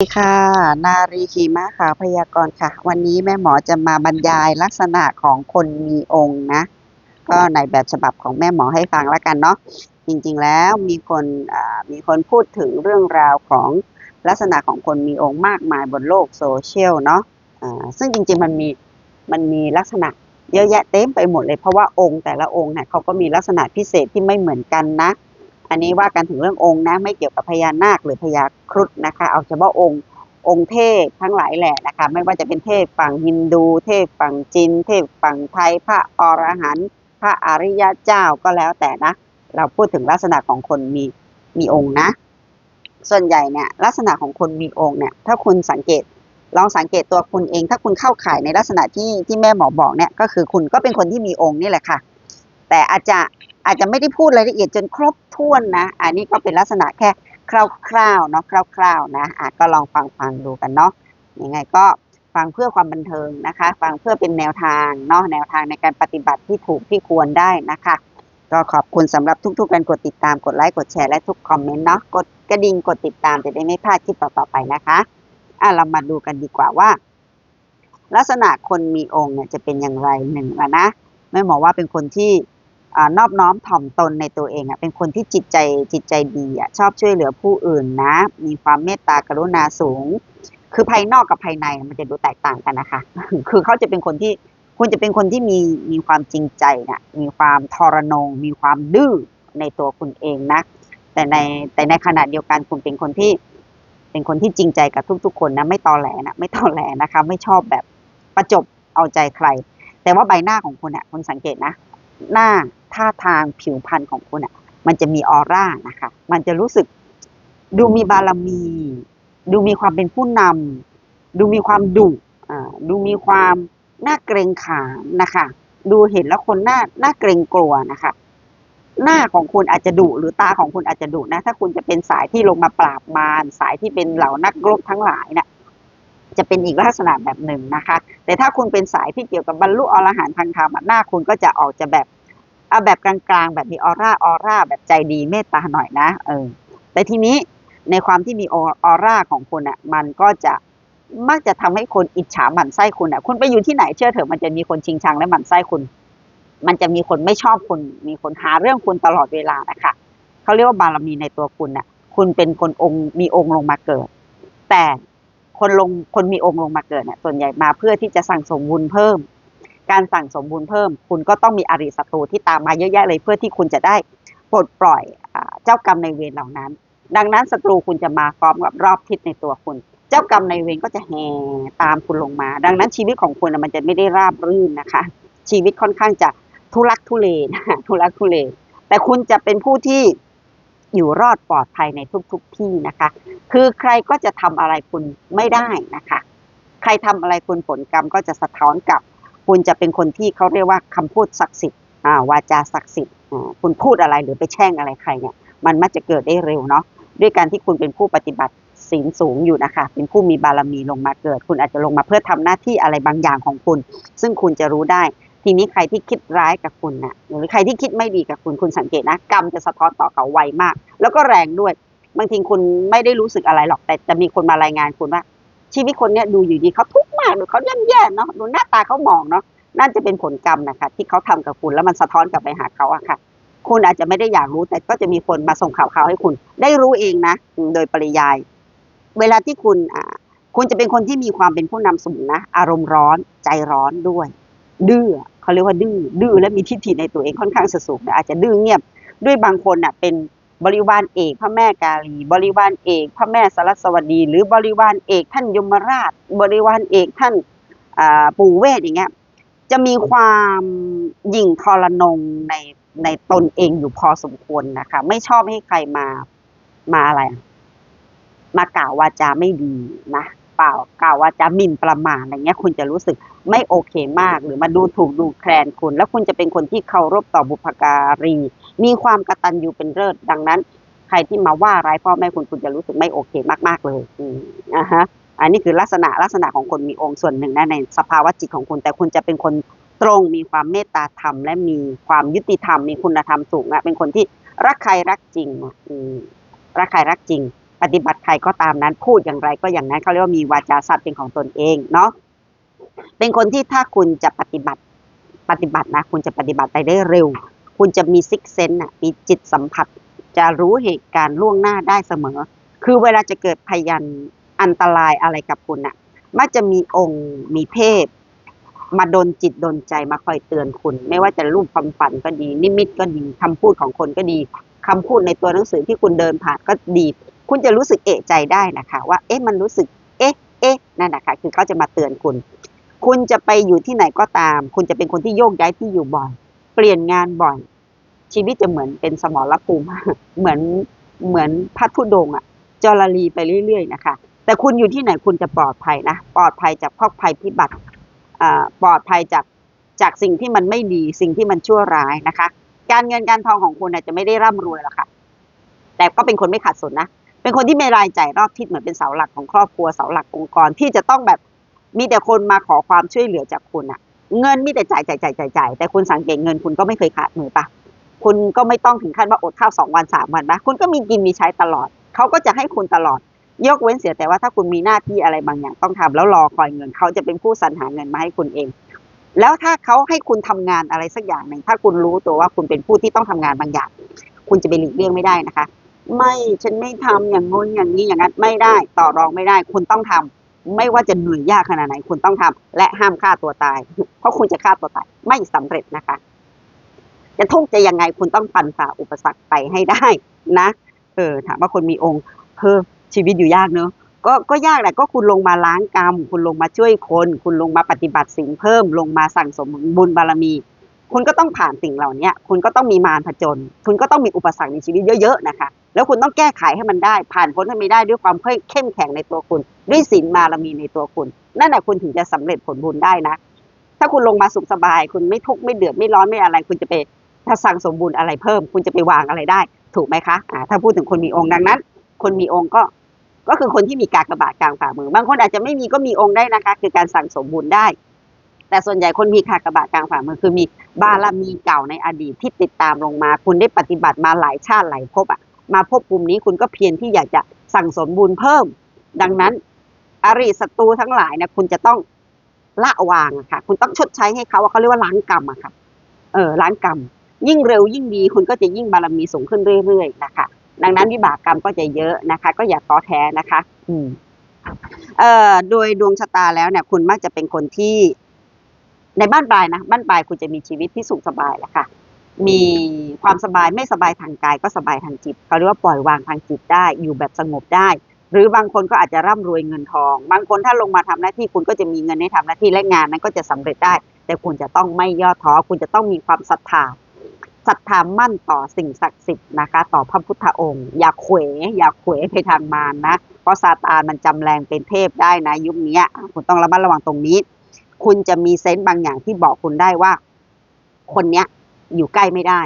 สวัสดีค่ะ นารีขีม้าขาวพยากรณ์ค่ะ วันนี้แม่หมอจะมาบรรยายลักษณะของคนมีองค์นะ ก็ในแบบฉบับของแม่หมอให้ฟังแล้วกันเนาะจริงๆแล้วมีคนมีคนพูดถึงเรื่องราวของลักษณะของคนมีองค์มากมายบนโลกโซเชียลเนาะซึ่งจริงๆมันมีมันมีลักษณะเยอะแยะเต็มไปหมดเลยเพราะว่าองค์แต่ละองค์เนี่ยเขาก็มีลักษณะพิเศษที่ไม่เหมือนกันนะ อันนี้ว่ากันถึงเรื่ององค์นะ ไม่เกี่ยวกับพญานาคหรือพญาครุฑนะคะ เอาเฉพาะองค์องค์เทพทั้งหลายแหละนะคะ ไม่ว่าจะเป็นเทพฝั่งฮินดู เทพฝั่งจีนเทพฝั่งไทย พระอรหันต์พระอริยะเจ้าก็แล้วแต่นะ เราพูดถึงลักษณะของคนมีมีองค์นะ ส่วนใหญ่เนี่ยลักษณะของคนมีองค์เนี่ย ถ้าคุณสังเกตลองสังเกตตัวคุณเอง ถ้าคุณเข้าข่ายในลักษณะที่ที่แม่หมอบอกเนี่ยก็คือคุณก็เป็นคนที่มีองค์นี่แหละค่ะ แต่อาจจะ อาจจะไม่ได้พูดรายละเอียดจนครบถ้วนนะ อันนี้ก็เป็นลักษณะแค่คร่าวๆเนาะคร่าวๆนะอะก็ลองฟังฟังดูกันเนาะยังไงก็ฟังเพื่อความบันเทิงนะคะ ฟังเพื่อเป็นแนวทางเนาะแนวทางในการปฏิบัติที่ถูกที่ควรได้นะคะ ก็ขอบคุณสำหรับทุกๆการกดติดตามกดไลค์กดแชร์และทุกคอมเมนต์เนาะกดกระดิ่งกดติดตามจะได้ไม่พลาดคลิปต่อๆไปนะคะอะเรามาดูกันดีกว่าว่า ลักษณะคนมีองค์เนี่ยจะเป็นอย่างไรหนึ่งอะนะแม่หมอว่าเป็นคนที่ อนอบน้อมถ่อมตนในตัวเองอะเป็นคนที่จิตใจจิตใจดีอะชอบช่วยเหลือผู้อื่นนะ มีความเมตตากรุณาสูง คือภายนอกกับภายในมันจะดูแตกต่างกันนะคะ คือเขาจะเป็นคนที่คุณจะเป็นคนที่มีมีความจริงใจนะมีความทรนง มีความดื้อในตัวคุณเองนะ แต่ในแต่ในขณะเดียวกันคุณเป็นคนที่ เป็นคนที่จริงใจกับทุกๆ คนนะไม่ตอแหลนะไม่ตอแหลนะคะ ไม่ชอบแบบประจบเอาใจใคร แต่ว่าใบหน้าของคุณอะคุณสังเกตนะ หน้า ท่าทางผิวพรรณของคุณอะ มันจะมีออร่านะคะ มันจะรู้สึกดูมีบารมี ดูมีความเป็นผู้นำดูมีความดุอ่าดูมีความน่าเกรงขามนะคะ ดูเห็นแล้วคนน่าน่าเกรงกลัวนะคะ หน้าของคุณอาจจะดุหรือตาของคุณอาจจะดุนะ ถ้าคุณจะเป็นสายที่ลงมาปราบมารสายที่เป็นเหล่านักรบทั้งหลายเนี่ยจะเป็นอีกลักษณะแบบหนึ่งนะคะ แต่ถ้าคุณเป็นสายที่เกี่ยวกับบรรลุอรหันต์ทางธรรมหน้าคุณก็จะออกจะแบบ เอาแบบกลางๆ แบบมีออร่าออร่าแบบใจดีเมตตาหน่อยนะเออแต่ทีนี้ในความที่มีออร่าของคุณอะ มันก็จะมักจะทำให้คนอิจฉาหมั่นไส้คุณอะ คุณไปอยู่ที่ไหนเชื่อเถอะมันจะมีคนชิงชังและหมั่นไส้คุณ มันจะมีคนไม่ชอบคุณมีคนหาเรื่องคุณตลอดเวลานะคะเขาเรียกว่าบารมีในตัวคุณน่ะ คุณเป็นคนองค์มีองค์ลงมาเกิด แต่คนลงคนมีองค์ลงมาเกิดเนี่ยส่วนใหญ่มาเพื่อที่จะสั่งสมบุญเพิ่ม การสั่งสมบุญเพิ่ม คุณก็ต้องมีอริศัตรูที่ตามมาเยอะแยะเลยเพื่อที่คุณจะได้ปลดปล่อยเจ้ากรรมในเวรเหล่านั้น ดังนั้นศัตรูคุณจะมาพร้อมกับรอบทิศในตัวคุณ เจ้ากรรมในเวรก็จะแห่ตามคุณลงมา ดังนั้นชีวิตของคุณมันจะไม่ได้ราบรื่นนะคะ ชีวิตค่อนข้างจะทุลักทุเลนะทุลักทุเล แต่คุณจะเป็นผู้ที่อยู่รอดปลอดภัยในทุกๆทที่นะคะ คือใครก็จะทำอะไรคุณไม่ได้นะคะ ใครทำอะไรคุณผลกรรมก็จะสะท้อนกลับ คุณจะเป็นคนที่เขาเรียกว่าคำพูดศักดิ์สิทธิ์อ่าวาจาศักดิ์สิทธิ์คุณพูดอะไรหรือไปแช่งอะไรใครเนี่ยมันมักจะเกิดได้เร็วเนาะด้วยการที่คุณเป็นผู้ปฏิบัติศีลสูงอยู่นะคะ เป็นผู้มีบารมีลงมาเกิด คุณอาจจะลงมาเพื่อทำหน้าที่อะไรบางอย่างของคุณ ซึ่งคุณจะรู้ได้ ทีนี้ใครที่คิดร้ายกับคุณนะหรือใครที่คิดไม่ดีกับคุณคุณสังเกตนะกรรมจะสะท้อนต่อเขาไวมาก แล้วก็แรงด้วย บางทีคุณไม่ได้รู้สึกอะไรหรอกแต่จะมีคนมารายงานคุณว่า ชีวิตคนเนี้ยดูอยู่ดีเขาทุกข์มากหรือเขาแย่ๆเนาะดูหน้าตาเขาหมองเนาะนั่นจะเป็นผลกรรมนะคะที่เขาทำกับคุณแล้วมันสะท้อนกลับไปหาเขาอะค่ะ คุณอาจจะไม่ได้อยากรู้แต่ก็จะมีคนมาส่งข่าวๆให้คุณ ได้รู้เองนะ โดยปริยาย เวลาที่คุณอ่าคุณจะเป็นคนที่มีความเป็นผู้นำสูงนะ อารมณ์ร้อนใจร้อนด้วย ดื้อเขาเรียกว่าดื้อดื้อและมีทิฏฐิในตัวเองค่อนข้างสูงอาจจะดื้อเงียบ ด้วยบางคนน่ะเป็น บริวารเอกพระแม่กาลี บริวารเอก พระแม่สรัสวดี หรือบริวารเอกท่านยมราช บริวารเอกท่านปู่เวทอย่างเงี้ยจะมีความหยิ่งทรนงในในตนเองอยู่พอสมควรนะคะ ไม่ชอบให้ใครมามาอะไร มากล่าววาจาไม่ดีนะเปล่ากล่าววาจาหมิ่นประมาทอะไรเงี้ย คุณจะรู้สึกไม่โอเคมาก หรือมาดูถูกดูแคลนคุณ แล้วคุณจะเป็นคนที่เคารพต่อบุพการี มีความกตัญญูเป็นเลิศดังนั้น ใครที่มาว่าร้ายพ่อแม่คุณคุณจะรู้สึกไม่โอเคมากๆเลยอือ่าฮะอันนี้คือลักษณะลักษณะของคนมีองค์ส่วนหนึ่งนะในสภาวะจิตของคุณ แต่คุณจะเป็นคนตรงมีความเมตตาธรรม และมีความยุติธรรม มีคุณธรรมสูงอะเป็นคนที่รักใครรักจริงอะอืมรักใครรักจริง ปฏิบัติใครก็ตามนั้นพูดอย่างไรก็อย่างนั้นเขาเรียกว่ามีวาจาสัตย์เป็นของตนเองเนาะเป็นคนที่ถ้าคุณจะปฏิบัติปฏิบัตินะ คุณจะปฏิบัติไปได้เร็ว คุณจะมีซิกเซนน่ะมีจิตสัมผัส จะรู้เหตุการณ์ล่วงหน้าได้เสมอ คือเวลาจะเกิดพยันอันตรายอะไรกับคุณน่ะ มักจะมีองค์มีเทพ มาดนจิตดนใจมาคอยเตือนคุณ ไม่ว่าจะรูปความฝันก็ดี นิมิตก็ดีคำพูดของคนก็ดีคำพูดในตัวหนังสือที่คุณเดินผ่านก็ดี คุณจะรู้สึกเอะใจได้นะคะ ว่าเอ๊ะมันรู้สึก เอ๊ะ เอ๊ะนั่นนะคะคือเขาจะมาเตือนคุณ คุณจะไปอยู่ที่ไหนก็ตาม คุณจะเป็นคนที่โยกย้ายที่อยู่บ่อย เปลี่ยนงานบ่อย ชีวิตจะเหมือนเป็นสมรภูมิเหมือนเหมือนพัดทุดงค์อะจรลีไปเรื่อย ๆ นะคะ แต่คุณอยู่ที่ไหนคุณจะปลอดภัยนะ ปลอดภัยจากพอกภัยพิบัติอ่าปลอดภัยจากจากสิ่งที่มันไม่ดีสิ่งที่มันชั่วร้ายนะคะ การเงินการทองของคุณอาจจะไม่ได้ร่ำรวยหรอกค่ะ แต่ก็เป็นคนไม่ขาดสนนะ เป็นคนที่ไม่รายจ่ายรอบทิศเหมือนเป็นเสาหลักของครอบครัวเสาหลักองค์กรที่จะต้องแบบมีแต่คนมาขอความช่วยเหลือจากคุณอะ เงินมีแต่จ่ายจ่ายจ่ายจ่ายจ่ายแต่คุณสังเกตเงินคุณก็ไม่เคยขาดมือปะคุณก็ไม่ต้องถึงขั้นว่าอดข้าวสองวันสามวันนะคุณก็มีกินมีใช้ตลอด เขาก็จะให้คุณตลอด ยกเว้นเสียแต่ว่าถ้าคุณมีหน้าที่อะไรบางอย่างต้องทำแล้วรอคอยเงิน เขาจะเป็นผู้สรรหาเงินมาให้คุณเอง แล้วถ้าเขาให้คุณทำงานอะไรสักอย่างหนึ่งถ้าคุณรู้ตัวว่าคุณเป็นผู้ที่ต้องทำงานบางอย่าง คุณจะไปหลีกเลี่ยงไม่ได้นะคะ ไม่ฉันไม่ทำอย่างงนอย่างนี้อย่างนั้นไม่ได้ ต่อรองไม่ได้ คุณต้องทำ ไม่ว่าจะเหนื่อยยากขนาดไหนคุณต้องทำและห้ามฆ่าตัวตาย เพราะคุณจะฆ่าตัวตายไม่สำเร็จนะคะ จะทุกข์จะยังไงคุณต้องฟันฝ่าอุปสรรคไปให้ได้นะ เออ ถามว่าคนมีองค์เพิ่มชีวิตอยู่ยากเนอะก็ก็ยากแหละก็คุณลงมาล้างกรรม คุณลงมาช่วยคน คุณลงมาปฏิบัติสิ่งเพิ่ม ลงมาสั่งสมบุญบารมี คุณก็ต้องผ่านสิ่งเหล่านี้คุณก็ต้องมีมารผจญคุณก็ต้องมีอุปสรรคในชีวิตเยอะๆนะคะ แล้วคุณต้องแก้ไขให้มันได้ ผ่านพ้นให้มันได้ด้วยความเข้มแข็งในตัวคุณ ด้วยศีลบารมีในตัวคุณ นั่นแหละคุณถึงจะสำเร็จผลบุญได้นะ ถ้าคุณลงมาสุขสบาย คุณไม่ทุกข์ไม่เดือดไม่ร้อนไม่อะไร คุณจะไปถ้าสั่งสมบุญอะไรเพิ่ม คุณจะไปวางอะไรได้ ถูกไหมคะอ่าถ้าพูดถึงคนมีองค์ดังนั้น คนมีองค์ก็ก็คือคนที่มีกากระบาทกลางฝ่ามือบางคนอาจจะไม่มีก็มีองค์ได้นะคะ คือการสั่งสมบุญได้ แต่ส่วนใหญ่คนมีกากระบาทกลางฝ่ามือคือมีบารมีเก่าในอดีตที่ติดตามลงมา คุณได้ปฏิบัติมาหลายชาติหลายภพอะ มาภพภูมินี้คุณก็เพียรที่อยากจะสั่งสมบุญเพิ่ม ดังนั้นอริศัตรูทั้งหลายนี่ยคุณจะต้องละวางอะค่ะ คุณต้องชดใช้ให้เขาว่าเขาเรียกว่าล้างกรรมอะค่ะ เออล้างกรรม ยิ่งเร็วยิ่งดีคุณก็จะยิ่งบารมีสูงขึ้นเรื่อยๆนะคะ ดังนั้นวิบากกรรมก็จะเยอะนะคะ ก็อย่าท้อแท้นะคะ อืมเอ่อโดยดวงชะตาแล้วเนี่ย คุณมักจะเป็นคนที่ในบ้านปลายนะบ้านปลายคุณจะมีชีวิตที่สุขสบายแหละค่ะ มีความสบายไม่สบายทางกายก็สบายทางจิตเขาเรียกว่าปล่อยวางทางจิตได้อยู่แบบสงบได้ หรือบางคนก็อาจจะร่ำรวยเงินทอง บางคนถ้าลงมาทำหน้าที่คุณก็จะมีเงินให้ทำหน้าที่และงานนั้นก็จะสำเร็จได้ แต่คุณจะต้องไม่ย่อท้อคุณจะต้องมีความศรัทธาศรัทธามั่นต่อสิ่งศักดิ์สิทธิ์นะคะต่อพระพุทธองค์ อย่าเขวอย่าเขวไปทางมารนะเพราะซาตานมันจำแรงเป็นเทพได้นะ ยุคนี้คุณต้องระมัดระวังตรงนี้ คุณจะมีเซนต์บางอย่างที่บอกคุณได้ว่า คนเนี้ย อยู่ใกล้ไม่ได้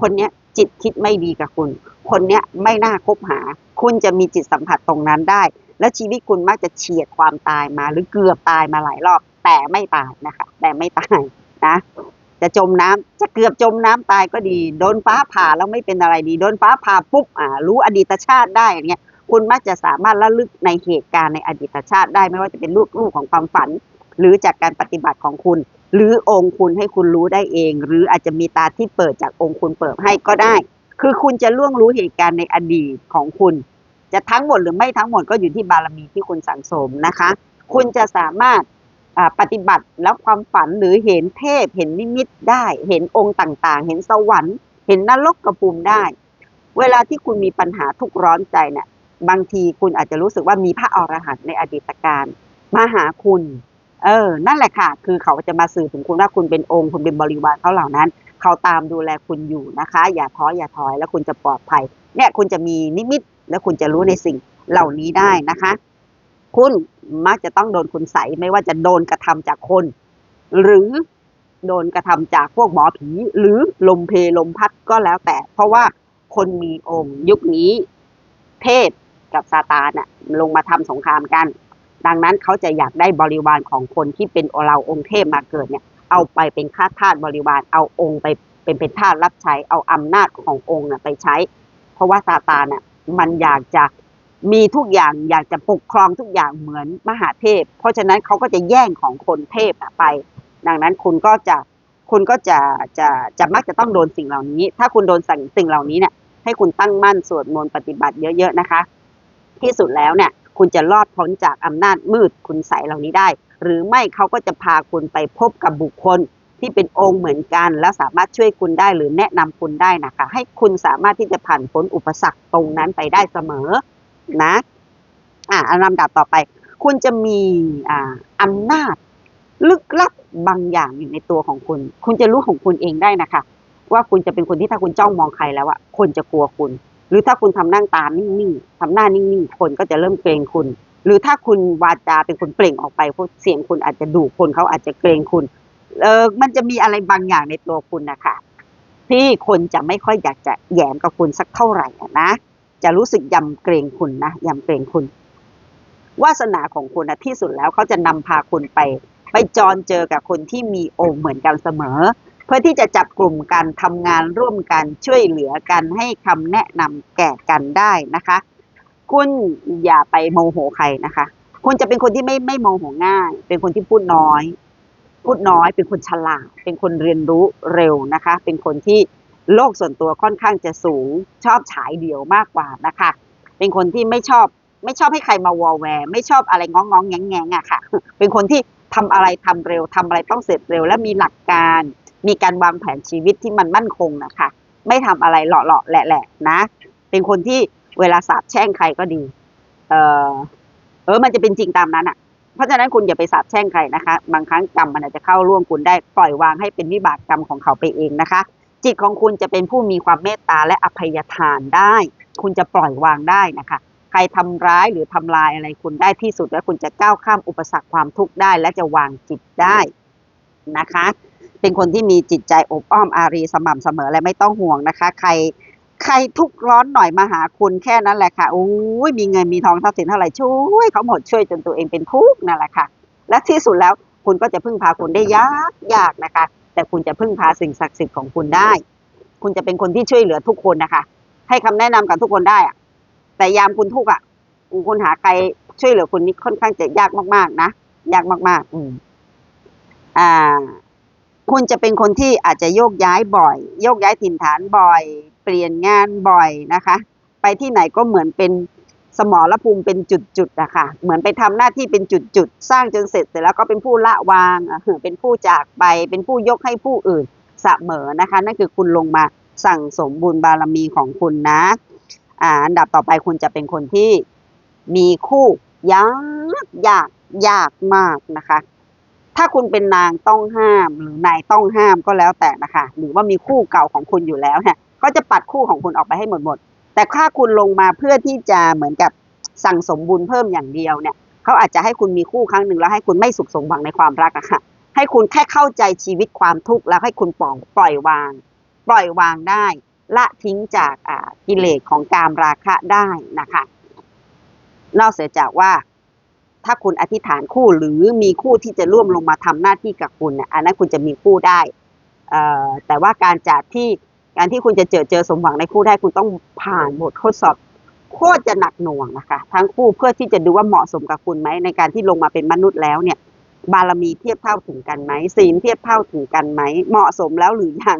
คนเนี้ยจิตคิดไม่ดีกับคุณ คนเนี้ยไม่น่าคบหา คุณจะมีจิตสัมผัสตรงนั้นได้ แล้วชีวิตคุณมักจะเฉียดความตายมาหรือเกือบตายมาหลายรอบ แต่ไม่ตายนะคะ แต่ไม่ตายนะ จะจมน้ำจะเกือบจมน้ำตายก็ดี โดนฟ้าผ่าแล้วไม่เป็นอะไรดี โดนฟ้าผ่าปุ๊บอ่ารู้อดีตชาติได้อย่างเงี้ย คุณมักจะสามารถระลึกในเหตุการณ์ในอดีตชาติได้ไม่ว่าจะเป็นลูกลูกของความฝัน หรือจากการปฏิบัติของคุณ หรือองค์คุณให้คุณรู้ได้เอง หรืออาจจะมีตาที่เปิดจากองค์คุณเปิดให้ก็ได้ คือคุณจะล่วงรู้เหตุการณ์ในอดีตของคุณ จะทั้งหมดหรือไม่ทั้งหมดก็อยู่ที่บารมีที่คุณสั่งสมนะคะ คุณจะสามารถปฏิบัติแล้วความฝันหรือเห็นเทพเห็นนิมิตได้ เห็นองค์ต่างๆ เห็นสวรรค์ เห็นนรกกระภูมิได้ เวลาที่คุณมีปัญหาทุกข์ร้อนใจเนี่ยบางทีคุณอาจจะรู้สึกว่ามีพระอรหันต์ในอดีตการมาหาคุณ เออ นั่นแหละค่ะ คือเขาจะมาสื่อถึงคุณว่าคุณเป็นองค์ คุณเป็นบริวารเขาเหล่านั้น เขาตามดูแลคุณอยู่นะคะ อย่าท้ออย่าถอย แล้วคุณจะปลอดภัย เนี่ยคุณจะมีนิมิต แล้วคุณจะรู้ในสิ่งเหล่านี้ได้นะคะ คุณมักจะต้องโดนคุณใสไม่ว่าจะโดนกระทำจากคน หรือโดนกระทำจากพวกหมอผี หรือลมเพลลมพัดก็แล้วแต่ เพราะว่าคนมีองค์ยุคนี้ เทพกับซาตานน่ะลงมาทำสงครามกัน ดังนั้นเขาจะอยากได้บริวารของคนที่เป็นเราองค์เทพมาเกิดเนี่ยเอาไปเป็นข้าทาสบริวารเอาองค์ไปเป็นเป็นทาสรับใช้เอาอำนาจขององค์น่ะไปใช้ เพราะว่าซาตานน่ะมันอยากจะมีทุกอย่างอยากจะปกครองทุกอย่างเหมือนมหาเทพ เพราะฉะนั้นเขาก็จะแย่งของคนเทพไป ดังนั้นคุณก็จะคุณก็จะจะจะมักจะต้องโดนสิ่งเหล่านี้ ถ้าคุณโดนสั่งสิ่งเหล่านี้เนี่ยให้คุณตั้งมั่นสวดมนต์ปฏิบัติเยอะๆนะคะ ที่สุดแล้วเนี่ย คุณจะรอดพ้นจากอำนาจมืดคุณใสเหล่านี้ได้ หรือไม่เขาก็จะพาคุณไปพบกับบุคคลที่เป็นองค์เหมือนกัน แล้วสามารถช่วยคุณได้หรือแนะนำคุณได้นะคะ ให้คุณสามารถที่จะผ่านพ้นอุปสรรคตรงนั้นไปได้เสมอนะอ่านลำดับต่อไป คุณจะมีอ่าอำนาจลึกลับบางอย่างอยู่ในตัวของคุณ คุณจะรู้ของคุณเองได้นะคะ ว่าคุณจะเป็นคนที่ถ้าคุณจ้องมองใครแล้วอะคนจะกลัวคุณ หรือถ้าคุณทำหน้าตานิ่งๆทำหน้านิ่งๆคนก็จะเริ่มเกรงคุณ หรือถ้าคุณวาจาเป็นคนเปล่งออกไปเพราะเสียงคุณอาจจะดุคนเขาอาจจะเกรงคุณเออมันจะมีอะไรบางอย่างในตัวคุณนะคะที่คนจะไม่ค่อยอยากจะแยมกับคุณสักเท่าไหร่นะจะรู้สึกยำเกรงคุณนะยำเกรงคุณวาสนาของคุณนะที่สุดแล้วเขาจะนำพาคุณไป ไปจรเจอกับคนที่มีองค์เหมือนกันเสมอ เพื่อที่จะจับกลุ่มกันทำงานร่วมกันช่วยเหลือกันให้คำแนะนำแก่กันได้นะคะ คุณอย่าไปโมโหใครนะคะ คุณจะเป็นคนที่ไม่ไม่โมโหง่าย เป็นคนที่พูดน้อย พูดน้อย เป็นคนฉลาด เป็นคนเรียนรู้เร็วนะคะ เป็นคนที่โลกส่วนตัวค่อนข้างจะสูง ชอบฉายเดี่ยวมากกว่านะคะ เป็นคนที่ไม่ชอบไม่ชอบให้ใครมาวอลแวร์ไม่ชอบอะไรง้องงองแงงแงงอะค่ะ เป็นคนที่ทำอะไรทำเร็วทำอะไรต้องเสร็จเร็ว และมีหลักการ มีการวางแผนชีวิตที่มันมั่นคงนะคะ ไม่ทำอะไรเลาะๆแหละๆนะ เป็นคนที่เวลาสาบแช่งใครก็ดี เออเออ มันจะเป็นจริงตามนั้นอะ เพราะฉะนั้นคุณอย่าไปสาบแช่งใครนะคะ บางครั้งกรรมมันอาจจะเข้าร่วมคุณได้ปล่อยวางให้เป็นวิบากกรรมของเขาไปเองนะคะ จิตของคุณจะเป็นผู้มีความเมตตาและอภัยทานได้ คุณจะปล่อยวางได้นะคะ ใครทำร้ายหรือทำลายอะไรคุณได้ที่สุดแล้วคุณจะก้าวข้ามอุปสรรคความทุกข์ได้ และจะวางจิตได้นะคะ เป็นคนที่มีจิตใจอบอ้อมอารีสม่ำเสมอและไม่ต้องห่วงนะคะ ใครใครทุกร้อนหน่อยมาหาคุณแค่นั้นแหละค่ะโอ้ยมีเงินมีทองทรัพย์สินเท่าไหร่ช่วยเขาหมดช่วยจนตัวเองเป็นทุกข์นั่นแหละค่ะ และที่สุดแล้วคุณก็จะพึ่งพาคุณได้ยากยากนะคะ แต่คุณจะพึ่งพาสิ่งศักดิ์สิทธิ์ของคุณได้ คุณจะเป็นคนที่ช่วยเหลือทุกคนนะคะ ให้คำแนะนำกับทุกคนได้อะแต่ยามคุณทุกข์อะคุณหาใครช่วยเหลือคุณนี่ค่อนข้างจะยากมากๆนะยากมาก ๆ อืมอ่า คุณจะเป็นคนที่อาจจะโยกย้ายบ่อย โยกย้ายถิ่นฐานบ่อย เปลี่ยนงานบ่อยนะคะ ไปที่ไหนก็เหมือนเป็นสมรภูมิเป็นจุดๆอะค่ะเหมือนไปทำหน้าที่เป็นจุดๆสร้างจนเสร็จเสร็จแล้วก็เป็นผู้ละวางเป็นผู้จากไป เป็นผู้ยกให้ผู้อื่นเสมอนะคะ นั่นคือคุณลงมาสั่งสมบุญบารมีของคุณนะอ่าอันดับต่อไปคุณจะเป็นคนที่มีคู่ยากยากยากมากนะคะ ถ้าคุณเป็นนางต้องห้าม หรือนายต้องห้ามก็แล้วแต่นะคะ หรือว่ามีคู่เก่าของคุณอยู่แล้วเนี่ยก็จะปัดคู่ของคุณออกไปให้หมดหมด แต่ถ้าคุณลงมาเพื่อที่จะเหมือนกับสั่งสมบุญเพิ่มอย่างเดียวเนี่ยเขาอาจจะให้คุณมีคู่ครั้งหนึ่งแล้วให้คุณไม่สุขสมหวังในความรักอะค่ะให้คุณแค่เข้าใจชีวิตความทุกข์แล้วให้คุณปล่อยปล่อยวาง ปล่อยวางได้ ละทิ้งจากกิเลสของกามราคะได้นะคะ นอกเสียจากว่า ถ้าคุณอธิษฐานคู่หรือมีคู่ที่จะร่วมลงมาทำหน้าที่กับคุณอันนั้นคุณจะมีคู่ได้แต่ว่าการจากที่การที่คุณจะเจอเจอสมหวังในคู่ได้คุณต้องผ่านบททดสอบโคตรจะหนักหน่วงนะคะทั้งคู่เพื่อที่จะดูว่าเหมาะสมกับคุณไหมในการที่ลงมาเป็นมนุษย์แล้วเนี่ย บารมีเทียบเท่าถึงกันไหมศีลเทียบเท่าถึงกันไหมเหมาะสมแล้วหรือยัง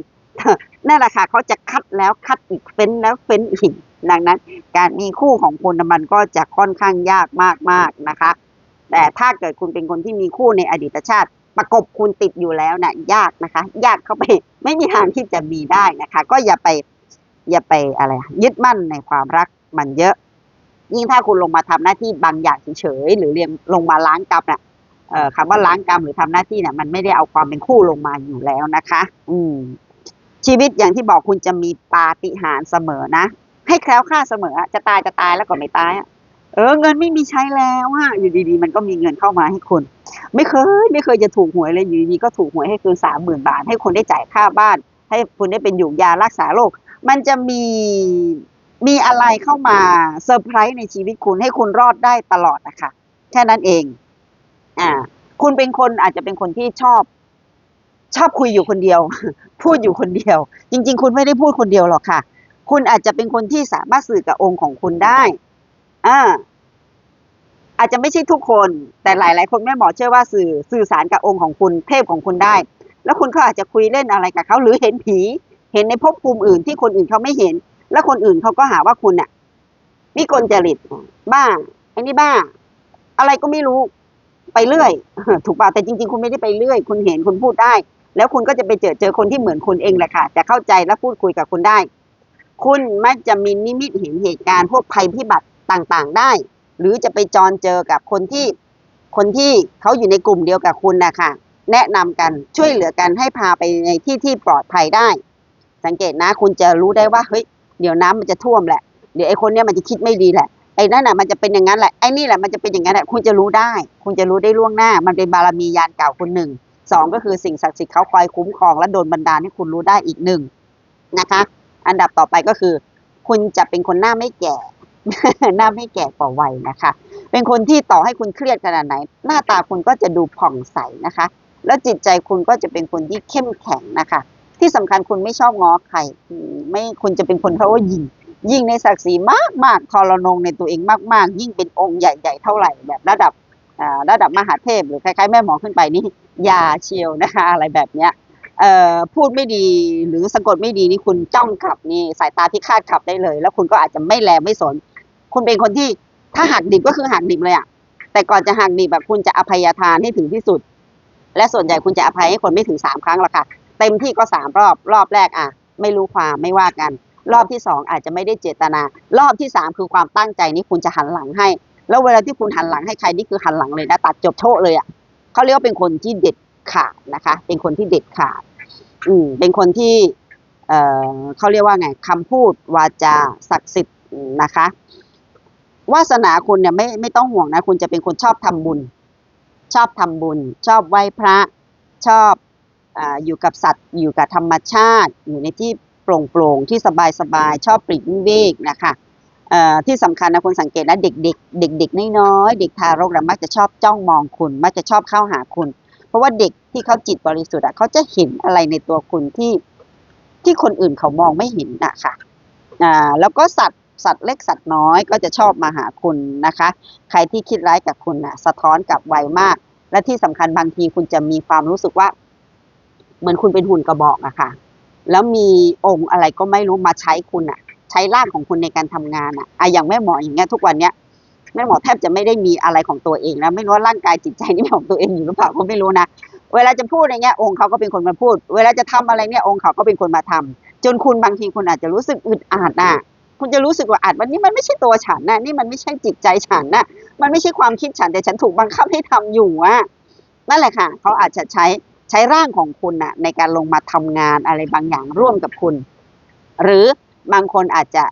นั่นแหละค่ะเขาจะคัดแล้วคัดอีกเฟ้นแล้วเฟ้นอีกดังนั้น การมีคู่ของคุณน่ะมันก็จะค่อนข้างยากมากๆนะคะ แต่ถ้าเกิดคุณเป็นคนที่มีคู่ในอดีตชาติ ประกบคุณติดอยู่แล้วเนี่ยยากนะคะ ยากเข้าไปไม่มีทางที่จะมีได้นะคะ ก็อย่าไปอย่าไปอะไรยึดมั่นในความรักมันเยอะ ยิ่งถ้าคุณลงมาทำหน้าที่บางอย่างเฉยๆหรือเรียงลงมาล้างกรรมน่ะเอ่อคำว่าล้างกรรมหรือทำหน้าที่เนี่ยมันไม่ได้เอาความเป็นคู่ลงมาอยู่แล้วนะคะ อืม ชีวิตอย่างที่บอกคุณจะมีปาฏิหาริย์เสมอนะให้แคล้วคลาดเสมอจะตายจะตายแล้วก็ไม่ตายอะ เออเงินไม่มีใช้แล้วอะอยู่ดีๆ มันก็มีเงินเข้ามาให้คุณ ไม่เคย ไม่เคยจะถูกหวยเลยอยู่ดีก็ถูกหวยให้คืนสามหมื่นบาท ให้คนได้จ่ายค่าบ้าน ให้คุณได้เป็นอยู่ยารักษาโรคมันจะมีมีอะไรเข้ามาเซอร์ไพรส์ในชีวิตคุณให้คุณรอดได้ตลอดนะคะแค่นั้นเอง อ่า คุณเป็นคนอาจจะเป็นคนที่ชอบ ชอบคุยอยู่คนเดียว พูดอยู่คนเดียว จริง ๆ คุณไม่ได้พูดคนเดียวหรอกค่ะ คุณอาจจะเป็นคนที่สามารถสื่อกับองค์ของคุณได้ อ่า อาจจะไม่ใช่ทุกคน แต่หลาย ๆ คนแม่หมอเชื่อว่าสื่อสื่อสารกับองค์ของคุณเทพของคุณได้ แล้วคุณก็อาจจะคุยเล่นอะไรกับเขาหรือเห็นผี เห็นในภพภูมิอื่นที่คนอื่นเขาไม่เห็น แล้วคนอื่นเขาก็หาว่าคุณเนี่ยวิกลจริตบ้าไอ้นี่บ้า อะไรก็ไม่รู้ไปเรื่อย ถูกป่ะแต่จริง ๆ คุณไม่ได้ไปเรื่อย คุณเห็นคุณพูดได้ แล้วคุณก็จะไปเจอเจอคนที่เหมือนคุณเองแหละค่ะจะเข้าใจและพูดคุยกับคุณได้ คุณมักจะมีนิมิตเห็นเหตุการณ์พวกภัยพิบัติ ต่างๆได้ หรือจะไปจรเจอกับคนที่คนที่เขาอยู่ในกลุ่มเดียวกับคุณนะคะแนะนำกันช่วยเหลือกันให้พาไปในที่ที่ปลอดภัยได้ สังเกตนะ คุณจะรู้ได้ว่าเฮ้ยเดี๋ยวน้ำมันจะท่วมแหละเดี๋ยวไอ้คนเนี้ยมันจะคิดไม่ดีแหละไอ้นั่นน่ะมันจะเป็นอย่างนั้นแหละไอ้นี่แหละมันจะเป็นอย่างนั้นแหละคุณจะรู้ได้ คุณจะรู้ได้ล่วงหน้า มันเป็นบารมียานเก่าคุณหนึ่งสองก็คือสิ่งศักดิ์สิทธิ์เขาคอยคุ้มครองและโดนบันดาลให้คุณรู้ได้อีกหนึ่งนะคะ อันดับต่อไปก็คือ คุณจะเป็นคนหน้าไม่แก่ หน้าไม่แก่กว่าวัยนะคะ เป็นคนที่ต่อให้คุณเครียดขนาดไหน หน้าตาคุณก็จะดูผ่องใสนะคะ แล้วจิตใจคุณก็จะเป็นคนที่เข้มแข็งนะคะ ที่สำคัญคุณไม่ชอบง้อใครไม่คุณจะเป็นคนเพราะว่ายิงยิ่งในศักดิ์ศรีมากมากๆทรนงในตัวเองมาก ๆ ยิ่งเป็นองค์ใหญ่ ๆ เท่าไหร่แบบระดับอ่าระดับมหาเทพ หรือคล้ายๆ แม่หมอขึ้นไปนี่ยาเชียวนะคะอะไรแบบเนี้ยเอ่อพูดไม่ดีหรือสะกดไม่ดีนี่คุณจ้องขับนี่สายตาที่คาดขับได้เลย แล้วคุณก็อาจจะไม่แลไม่สน คุณเป็นคนที่ถ้าหักดิบก็คือหักดิบเลยอะแต่ก่อนจะหักดิบแบบคุณจะอภัยทานให้ถึงที่สุด และส่วนใหญ่คุณจะอภัยให้คนไม่ถึงสามครั้งหรอกค่ะ เต็มที่ก็สามรอบรอบแรกอะ ไม่รู้ความไม่ว่ากัน รอบที่สองอาจจะไม่ได้เจตนา รอบที่สามคือความตั้งใจนี่คุณจะหันหลังให้ แล้วเวลาที่คุณหันหลังให้ใครนี่คือหันหลังเลยนะตัดจบโชะเลยอะเขาเรียกว่าเป็นคนที่เด็ดขาดนะคะ เป็นคนที่เด็ดขาด อืมเป็นคนที่ เอ่อเขาเรียกว่าไงคำพูดวาจาศักดิ์สิทธิ์นะคะ วาสนาคุณเนี่ยไม่ไม่ต้องห่วงนะ คุณจะเป็นคนชอบทำบุญ ชอบทำบุญ ชอบไหว้พระชอบออยู่กับสัตว์อยู่กับธรรมชาติ อยู่ในที่โปร่งโปร่งที่สบายสบายๆชอบปลีกวิเวกนะคะที่สำคัญนะคุณสังเกตนะเด็กเด็กเด็กเด็กน้อยเด็กทารกนะมักจะชอบจ้องมองคุณ มักจะชอบเข้าหาคุณ เพราะว่าเด็กที่เขาจิตบริสุทธิ์อะเขาจะเห็นอะไรในตัวคุณที่ที่คนอื่นเขามองไม่เห็นนะคะอ่าแล้วก็สัตว์ สัตว์เล็กสัตว์น้อยก็จะชอบมาหาคุณนะคะ ใครที่คิดร้ายกับคุณน่ะสะท้อนกลับไวมาก และที่สำคัญบางทีคุณจะมีความรู้สึกว่า เหมือนคุณเป็นหุ่นกระบอกอะค่ะ แล้วมีองค์อะไรก็ไม่รู้มาใช้คุณอะใช้ร่างของคุณในการทำงานอะอะอย่างแม่หมออย่างเงี้ยทุกวันเนี้ยแม่หมอแทบจะไม่ได้มีอะไรของตัวเองแล้วไม่รู้ว่าร่างกายจิตใจนี่เป็นของตัวเองอยู่หรือเปล่าก็ไม่รู้นะเวลาจะพูดอะไรเงี้ยองค์เขาก็เป็นคนมาพูด เวลาจะทำอะไรเนี่ยองค์เขาก็เป็นคนมาทำจนคุณบางทีคุณอาจจะรู้สึกอึดอัดน่ะ คุณจะรู้สึกว่าอัดวันนี้มันไม่ใช่ตัวฉันนะนี่มันไม่ใช่จิตใจฉันนะมันไม่ใช่ความคิดฉันแต่ฉันถูกบังคับให้ทำอยู่อะนั่นแหละค่ะเขาอาจจะใช้ใช้ร่างของคุณน่ะในการลงมาทำงานอะไรบางอย่างร่วมกับคุณ หรือบางคนอาจจะ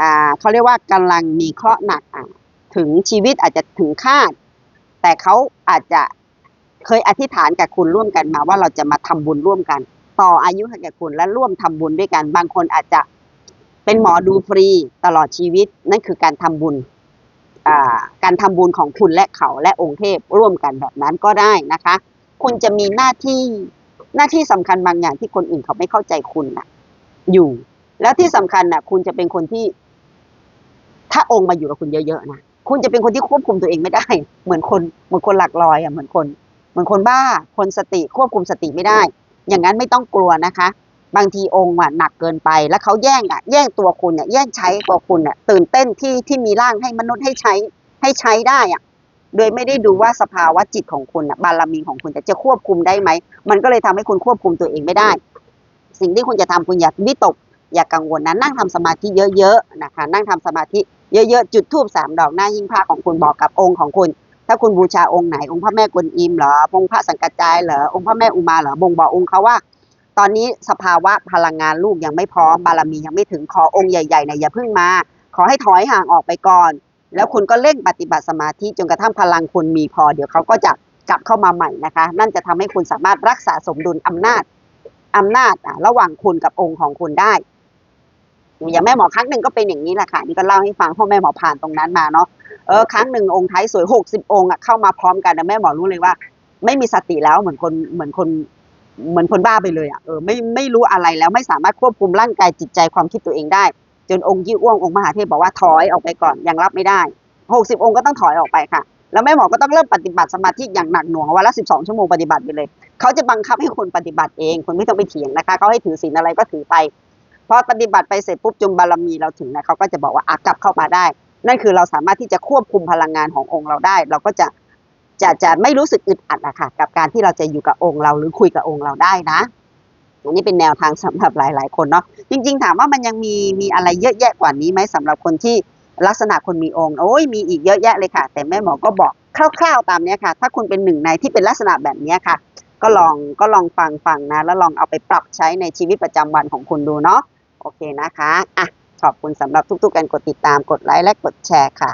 อ่าเขาเรียกว่ากำลังมีเคราะห์หนักอะถึงชีวิตอาจจะถึงคาด แต่เขาอาจจะเคยอธิษฐานกับคุณร่วมกันมาว่าเราจะมาทำบุญร่วมกัน ต่ออายุให้กับคุณและร่วมทำบุญด้วยกัน บางคนอาจจะ เป็นหมอดูฟรีตลอดชีวิต นั่นคือการทำบุญการทำบุญของคุณและเขาและองค์เทพร่วมกันแบบนั้นก็ได้นะคะ คุณจะมีหน้าที่หน้าที่สำคัญบางอย่างที่คนอื่นเขาไม่เข้าใจคุณนะอยู่ แล้วที่สำคัญน่ะ คุณจะเป็นคนที่ ถ้าองค์มาอยู่กับคุณเยอะๆนะคุณจะเป็นคนที่ควบคุมตัวเองไม่ได้ เหมือนคนเหมือนคนหลักลอยอะเหมือนคน เหมือนคนบ้า คนสติควบคุมสติไม่ได้ อย่างนั้นไม่ต้องกลัวนะคะ บางทีองค์อะหนักเกินไป แล้วเขาแย่งอะแย่งตัวคุณอะแย่งใช้ตัวคุณอะตื่นเต้นที่ที่มีร่างให้มนุษย์ให้ใช้ให้ใช้ได้อะโดยไม่ได้ดูว่าสภาวะจิตของคุณอะบารมีของคุณแต่จะควบคุมได้ไหม มันก็เลยทำให้คุณควบคุมตัวเองไม่ได้ สิ่งที่คุณจะทำคุณอย่าวิตก อย่ากังวลนะนั่งทำสมาธิเยอะๆนะคะ นั่งทำสมาธิเยอะๆ จุดธูปสามดอกหน้าหิ้งพระของคุณบอกกับองค์ของคุณ ถ้าคุณบูชาองค์ไหนองค์พระแม่กวนอิมเหรอองค์พระสังกัจจายเหรอองค์พระแม่อุมาเหรอบ่งบอกองค์เขาว่า ตอนนี้สภาวะพลังงานลูกยังไม่พร้อมบารมียังไม่ถึงขอองค์ใหญ่ๆเนี่ยอย่าเพิ่งมา ขอให้ถอยห่างออกไปก่อน แล้วคุณก็เร่งปฏิบัติสมาธิจนกระทั่งพลังคุณมีพอ เดี๋ยวเขาก็จะกลับเข้ามาใหม่นะคะ นั่นจะทำให้คุณสามารถรักษาสมดุลอำนาจอำนาจะระหว่างคุณกับองค์ของคุณได้อย่างแม่หมอครั้งหนึ่งก็เป็นอย่างนี้แหละค่ะนี่ก็เล่าให้ฟังพราะแม่หมอผ่านตรงนั้นมาเนาะเออครั้งหนึ่งองค์ไทยสวยหกสิบองค์อะเข้ามาพร้อมกันนะแม่หมอรู้เลยว่า ไม่มีสติแล้วเหมือนคนเหมือนคน เหมือนคนบ้าไปเลยอะเออไม่ไม่รู้อะไรแล้วไม่สามารถควบคุมร่างกายจิตใจความคิดตัวเองได้ จนองค์ยี่อ้วงองค์มหาเทพบอกว่าถอยออกไปก่อนยังรับไม่ได้หกสิบองค์ก็ต้องถอยออกไปค่ะ แล้วแม่หมอก็ต้องเริ่มปฏิบัติสมาธิอย่างหนักหน่วงวันละสิบสองชั่วโมงปฏิบัติไปเลย เขาจะบังคับให้คนปฏิบัติเองคุณไม่ต้องไปเถียงนะคะ เขาให้ถือศีลอะไรก็ถือไป พอปฏิบัติไปเสร็จปุ๊บจนบารมีเราถึงนะเขาก็จะบอกว่าอากลับเข้ามาได้ นั่นคือเราสามารถที่จะควบคุมพลังงานขององค์เราได้ เราก็จะ จะจะไม่รู้สึกอึดอัดอะค่ะ กับการที่เราจะอยู่กับองค์เราหรือคุยกับองค์เราได้นะอันนี้เป็นแนวทางสำหรับหลาย ๆ คนเนาะจริง ๆ ถามว่ามันยังมีมีอะไรเยอะแยะกว่านี้ไหมสำหรับคนที่ลักษณะคนมีองค์โอ้ยมีอีกเยอะแยะเลยค่ะ แต่แม่หมอก็บอกคร่าว ๆ ตามเนี้ยค่ะ ถ้าคุณเป็นหนึ่งในที่เป็นลักษณะแบบเนี้ยค่ะ ก็ลองก็ลองฟังฟังนะ แล้วลองเอาไปปรับใช้ในชีวิตประจำวันของคุณดูเนาะโอเคนะคะอะขอบคุณสำหรับทุก ๆ การกดติดตามกดไลค์และกดแชร์ค่ะ